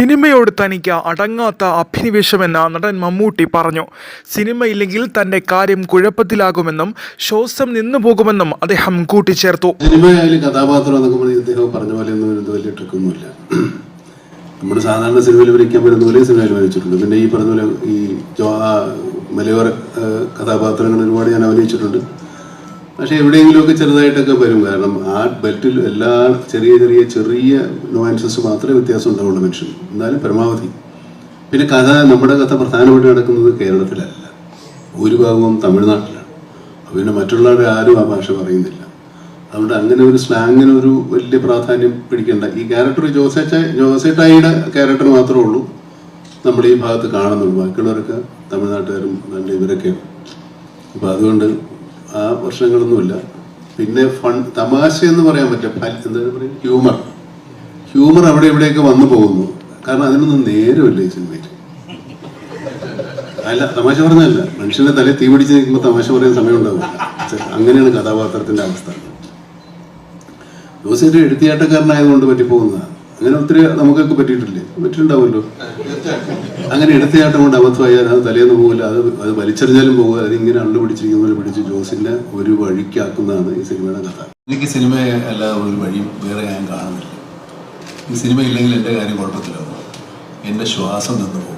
സിനിമയോട് തനിക്ക് അടങ്ങാത്ത അഭിനിവേശമെന്ന നടൻ മമ്മൂട്ടി പറഞ്ഞു. സിനിമയില്ലെങ്കിൽ തന്റെ കാര്യം കുഴപ്പത്തിലാകുമെന്നും ശ്വാസം നിന്നു പോകുമെന്നും അദ്ദേഹം കൂട്ടിച്ചേർത്തു. സിനിമയായാലും കഥാപാത്രം പറഞ്ഞ് പോലെ സാധാരണ സിനിമയിൽ വരയ്ക്കാൻ പറ്റുന്ന പോലെ സിനിമയിൽ വരച്ചിട്ടുണ്ട്. പിന്നെ ഈ പറഞ്ഞ പോലെ ഈ മലയോര കഥാപാത്രങ്ങൾ ഒരുപാട് ഞാൻ അഭിനയിച്ചിട്ടുണ്ട്. പക്ഷെ എവിടെയെങ്കിലുമൊക്കെ ചെറുതായിട്ടൊക്കെ വരും. കാരണം ആ ബെൽറ്റിൽ എല്ലാ ചെറിയ ചെറിയ ചെറിയ നോയൻസസ് മാത്രമേ വ്യത്യാസം ഉണ്ടാവുള്ളൂ മനുഷ്യൻ എന്നാലും പരമാവധി. പിന്നെ കഥ നമ്മുടെ കഥ പ്രധാനമായിട്ട് നടക്കുന്നത് കേരളത്തിലല്ല. ഭൂരിഭാഗവും തമിഴ്നാട്ടിലാണ്. പിന്നെ മറ്റുള്ളവരെ ആരും ആ ഭാഷ പറയുന്നില്ല. അതുകൊണ്ട് അങ്ങനെ ഒരു സ്ലാങ്ങിന് ഒരു വലിയ പ്രാധാന്യം പിടിക്കേണ്ട. ഈ ക്യാരക്ടർ ജോസേച്ച ജോസേട്ടായിയുടെ ക്യാരക്ടർ മാത്രമേ ഉള്ളൂ നമ്മൾ ഈ ഭാഗത്ത് കാണുന്നുള്ളൂ. ബാക്കിയുള്ളവരൊക്കെ തമിഴ്നാട്ടുകാരും നല്ല ഇവരൊക്കെയാണ്. അപ്പോൾ അതുകൊണ്ട് ആ പ്രശ്നങ്ങളൊന്നുമില്ല. പിന്നെ ഫൺ തമാശ എന്ന് പറയാൻ പറ്റില്ല. എന്താ പറയുക ഹ്യൂമർ. ഹ്യൂമർ അവിടെ ഇവിടെയൊക്കെ വന്നു പോകുന്നു. കാരണം അതിനൊന്നും നേരമില്ല ഈ സിനിമയിൽ. അല്ല തമാശ പറഞ്ഞല്ല മനുഷ്യന്റെ തലയിൽ തീ പിടിച്ച് നിൽക്കുമ്പോൾ തമാശ പറയാൻ സമയം ഉണ്ടാവില്ല അങ്ങനെയാണ് കഥാപാത്രത്തിന്റെ അവസ്ഥ. ജോസിന്റെ എഴുത്തിയാട്ടക്കാരനായതുകൊണ്ട് പറ്റിപ്പോകുന്നതാണ്. അങ്ങനെ ഒത്തിരി നമുക്കൊക്കെ പറ്റിയിട്ടില്ലേ? പറ്റിയിട്ടുണ്ടാവുമല്ലോ. അങ്ങനെ എടുത്തയാട്ടം കൊണ്ട് അബദ്ധമായാൽ അത് തലേന്ന് പോകില്ല അത് അത് വലിച്ചെറിഞ്ഞാലും പോകുക അതിങ്ങനെ പോലെ പിടിച്ച് ജോസിന്റെ ഒരു വഴിക്കാക്കുന്നതാണ് ഈ സിനിമയുടെ കഥ. എനിക്ക് സിനിമ അല്ലാതെ ഒരു വഴിയും വേറെ ഞാൻ കാണുന്നില്ല. ഈ സിനിമ ഇല്ലെങ്കിൽ എന്റെ കാര്യം കുഴപ്പത്തിലാവും. എന്റെ ശ്വാസം നിന്ന് പോകും.